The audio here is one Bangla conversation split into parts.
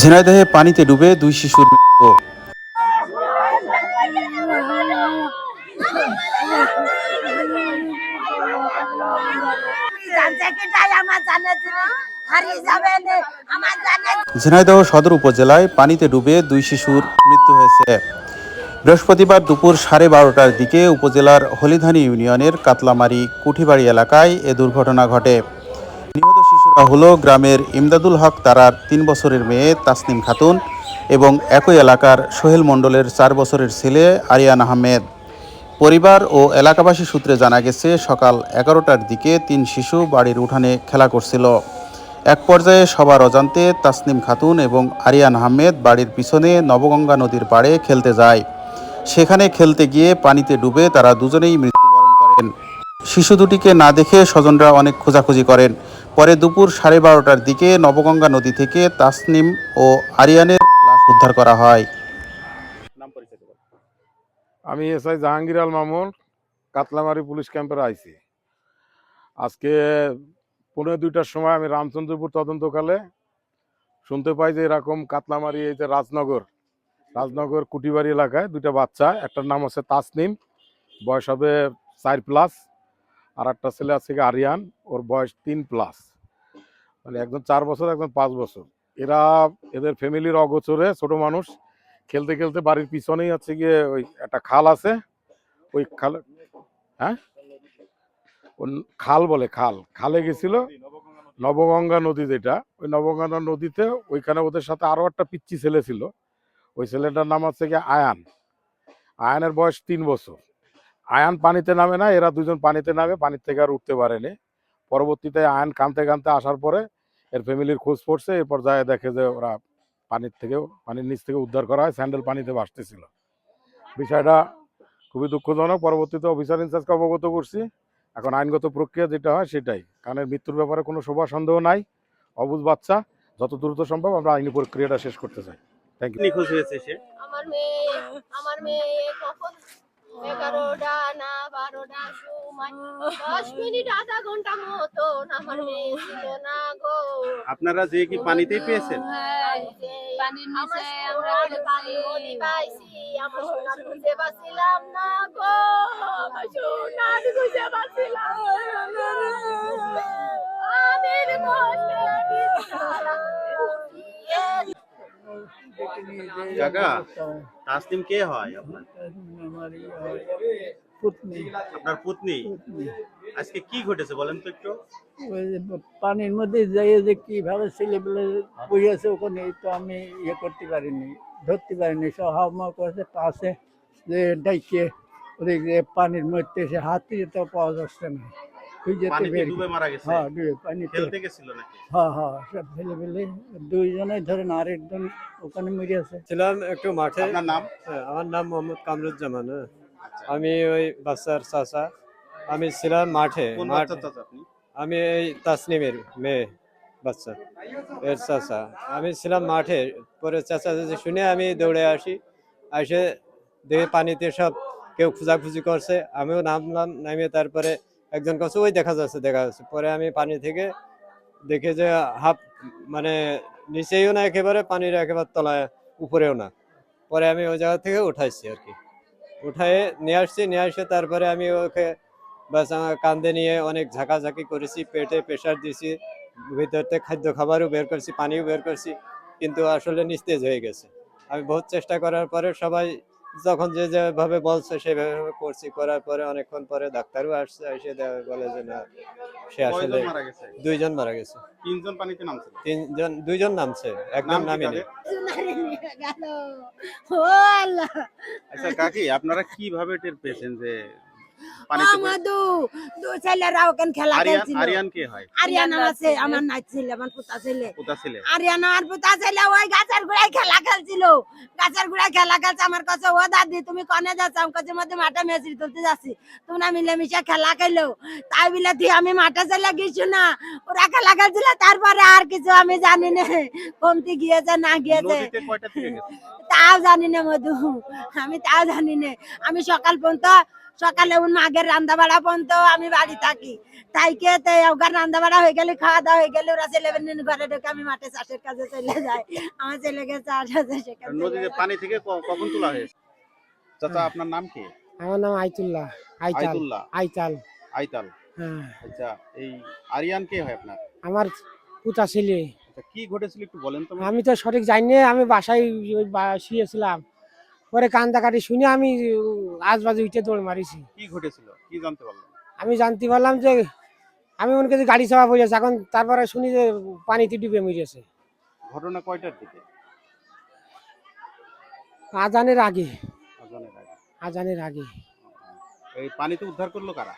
ঝিনাইদহে পানিতে ডুবে দুই শিশুর মৃত্যু। ঝিনাইদহ সদর উপজেলায় পানিতে ডুবে দুই শিশুর মৃত্যু হয়েছে। বৃহস্পতিবার দুপুর সাড়ে বারোটার দিকে উপজেলার হলিধানি ইউনিয়নের কাতলামারি কুঠিবাড়ি এলাকায় এ দুর্ঘটনা ঘটে। নিহত হলো গ্রামের ইমদাদুল হক তারার তিন বছরের মেয়ে তাসনিম খাতুন এবং একই এলাকার সোহেল মণ্ডলের চার বছরের ছেলে আরিয়ান আহমেদ। পরিবার ও এলাকাবাসী সূত্রে জানা গেছে, সকাল এগারোটার দিকে তিন শিশু বাড়ির উঠানে খেলা করছিল। এক পর্যায়ে সবার অজান্তে তাসনিম খাতুন এবং আরিয়ান আহমেদ বাড়ির পিছনে নবগঙ্গা নদীর পাড়ে খেলতে যায়। সেখানে খেলতে গিয়ে পানিতে ডুবে তারা দুজনেই মৃত্যুবরণ করেন। শিশু দুটিকে না দেখে স্বজনরা অনেক খোঁজাখুঁজি করেন। পরে দুপুর সাড়ে বারোটার দিকে নবগঙ্গা নদী থেকে তাসনিম ও আরিয়ানের লাশ উদ্ধার করা হয়। আমি এসআই জাহাঙ্গীর আল মামুন কাতলামারি পুলিশ ক্যাম্পের আইছি আজকে পনেরো দুইটার সময় আমি রামচন্দ্রপুর তদন্তকালে শুনতে পাই যে এরকম কাতলামারি এই যে রাজনগর রাজনগর কুটিবাড়ি এলাকায় দুইটা বাচ্চা একটার নাম হচ্ছে তাসনিম বয়স হবে চার প্লাস। আর একটা ছেলে আছে আরিয়ান, ওর বয়স তিন প্লাস মানে একজন চার বছর একজন পাঁচ বছর। এরা এদের ফ্যামিলির অগোচরে ছোট মানুষ। খেলতে খেলতে বাড়ির পিছনেই হচ্ছে গিয়ে ওই একটা খাল আছে। ওই খাল হ্যাঁ? খাল বলে, খাল। খালে গেছিল নবগঙ্গা নদী যেটা। ওই নবগঙ্গা নদীতে ওইখানে ওদের সাথে আরও একটা পিচ্ছি ছেলে ছিল। ওই ছেলেটার নাম হচ্ছে গিয়ে আয়ান। আয়ানের বয়স তিন বছর। আয়ান পানিতে নামে না এরা দুজন পানিতে নামে পানির থেকে আর উঠতে পারেনি। পরবর্তীতে আয়ান কানতে কানতে আসার পরে এর ফ্যামিলির খোঁজ পড়ছে এরপর যায় দেখে যে ওরা পানির থেকেও পানির নিচ থেকে উদ্ধার করা হয় স্যান্ডেল পানিতে ভাসতেছিল। বিষয়টা খুবই দুঃখজনক। পরবর্তীতে অফিসার ইনচার্জকে অবগত করছি। এখন আইনগত প্রক্রিয়া যেটা হয় সেটাই। কারণ মৃত্যুর ব্যাপারে কোনো শোভা সন্দেহ নাই। অবুজ বাচ্চা যত দ্রুত সম্ভব আমরা আইনি প্রক্রিয়াটা শেষ করতে চাই। থ্যাংক ইউ নিখোঁজ হয়েছে সে? আমার মেয়ে আমার মেয়ে কখন এগারোটা না বারোটা সময়। দশ মিনিট আধা ঘণ্টা মতন আমার মেয়ে ছিল না গো। আপনারা যে কি পানিতেই পেয়েছেন? পানির নিচে আমরা পানি পাইছি আমার সোনার খুঁজে পাচ্ছিলাম না গো। আমার সোনার খুঁজে পাচ্ছিলাম কাকা তাসলিম কে হয় আপনার? পুতনি। আপনার পত্নী? আজকে কি ঘটেছে বলেন তো একটু? ওই যে পানির মধ্যে যাই যে কীভাবে ছেলেবেলে বসে আছে ওখানে তো আমি ইয়ে করতে পারিনি ধরতে পারিনি। সব হাওয়া করছে পাশে যে ডাইকে ওদের যে পানির মধ্যে সে হাত দিয়ে তো পাওয়া যাচ্ছে না। খুঁজে তো পানিতে বের ডুবে মারা গেছে। হ্যাঁ ডুবে পানিতে। খেলতে গেছিল নাকি? হ্যাঁ হ্যাঁ সব ছেলেবেলে দুইজনে ধরেন আরেকজন ওখানে মরে আছে। ছিলাম একটু মাঠে। আপনার নাম? হ্যাঁ, আমার নাম মোহাম্মদ কামরুজ্জামান হ্যাঁ। আমি ওই বাচ্চার চাচা। আমি ছিলাম মাঠে। চাচা আমি এই তাসনিমের মেয়ে বাচ্চা এর চাচা। আমি ছিলাম মাঠে। পরে চাচা যদি শুনে আমি দৌড়ে আসি। এসে দেখে পানিতে সব কেউ খোঁজাখুঁজি করছে। আমিও নামলাম নামিয়ে তারপরে একজন কাছে ওই দেখা যাচ্ছে দেখা যাচ্ছে। পরে আমি পানি থেকে দেখে যে হাফ মানে নিচেও না একেবারে, পানির একেবারে তলায়, উপরেও না। পরে আমি ওই জায়গা থেকে উঠাইছি আর কি। উঠায়ে নিয়ে আসছি, নিয়ে আসে তারপরে আমি ওকে বাস আমার কান্দে নিয়ে অনেক ঝাঁকাঝাঁকি করেছি, পেটে প্রেশার দিয়েছি ভিতর থেকে খাদ্য খাবারও বের করছি, পানিও বের করছি, কিন্তু আসলে নিস্তেজ হয়ে গেছে। আমি বহুত চেষ্টা করার পরে সবাই যখন যে যেভাবে বলছে সেভাবে করছি। করার পরে অনেকক্ষণ পরে ডাক্তারও আসছে এসে দে- বলে যে না সে আসলে দুইজন মারা গেছে। তিনজন পানিতে নামছে? তিনজন দুইজন নামছে একদম নামে নামিনি। আচ্ছা কাকি আপনারা কীভাবে টের পেয়েছেন যে পানিতে দু ছেলেরা ওখানে খেলা খেলছিল? আরিয়ান কে হয়? আরিয়ানা আছে আমার নাই ছেলে আমার পুতা ছেলে। কোথা ছেলে? আরিয়ানা আর পুতা ছেলে ওই গাছের গুড়ায় খেলা খেলছিল। গাছের গুড়ায় খেলা খেলছে আমার কাছে ও দাদি তুমি কনে যাচ্ছ? আমার কাছে মধ্যে মাঠে মেসরি তুলতে যাচ্ছি। তোমরা মিলেমিশে খেলা খেলো। তাই বলে তুই আমি মাঠে চলে গেছি না? ওরা খেলা খেলছিল তারপরে আর কিছু আমি জানি না। কমতি গিয়েছে না গিয়েছে। তাও জানি না মধু। আমি তাও জানি না। আমি সকাল পর্যন্ত সকালে উন মাগের রান্না বাড়া পর্যন্ত আমি বাড়ি থাকি। তাইকে তো ওখান রান্না বাড়া হয়ে গেলে খাওয়া দাওয়া হয়ে গেলে ওরা ছেলে ঘরে ঢুকে আমি মাঠে চাষের কাজে চলে যাই। আমার ছেলেকে চাষ আছে সেখানে। পানি থেকে কখন তোলা হয়েছে? চাচা আপনার নাম কি? আমার নাম আইতুল্লাহ। আইতাল। আইতুল্লাহ। আইতাল। আইতাল। হ্যাঁ। আচ্ছা এই আরিয়ান কে হয় আপনার? আমার পুতা ছেলে। আচ্ছা কি ঘটেছিল একটু বলেন তো আমি তো সঠিক জানি আমি বাসায় বা- শুয়েছিলাম। পরে কান্দাকাটি শুনে আমি আজ বাজে উঠে দৌড় মারিছি। কি ঘটেছিল? কি জানতে পারলেন আমি জানতে পারলাম যে আমি মনে করছি গাড়ি চাপা পড়েছে এখন তারপরে শুনি যে পানিতে ডুবে মরেছে ঘটনা কয়টার দিকে? আজানের আগে। আজানের আগে। আজানের আগে। এই পানিতে উদ্ধার করল কারা?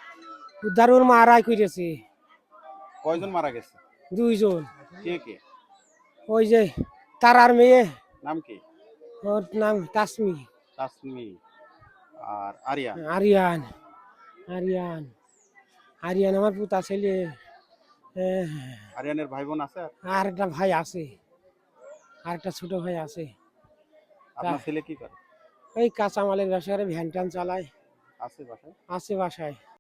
উদ্ধার ওর মারাই করেছে। কয়জন মারা গেছে? দুইজন। কে কে? ওই যে তার আর মেয়ে। নাম কি? ওর নাম তাসমি। তাসমি। আর আরিয়ান? আরিয়ান। আরিয়ান। আরিয়ান আমার পুতা ছেলে। হ্যাঁ, আরিয়ানের ভাই বোন আছে আর? একটা ভাই আছে। আর একটা ছোট ভাই আছে। আপনার ছেলে কি করে? ওই কাঁচামালের ব্যবসা করে ভ্যান ট্যান চালায়। আছে বাসায়? আছে বাসায়।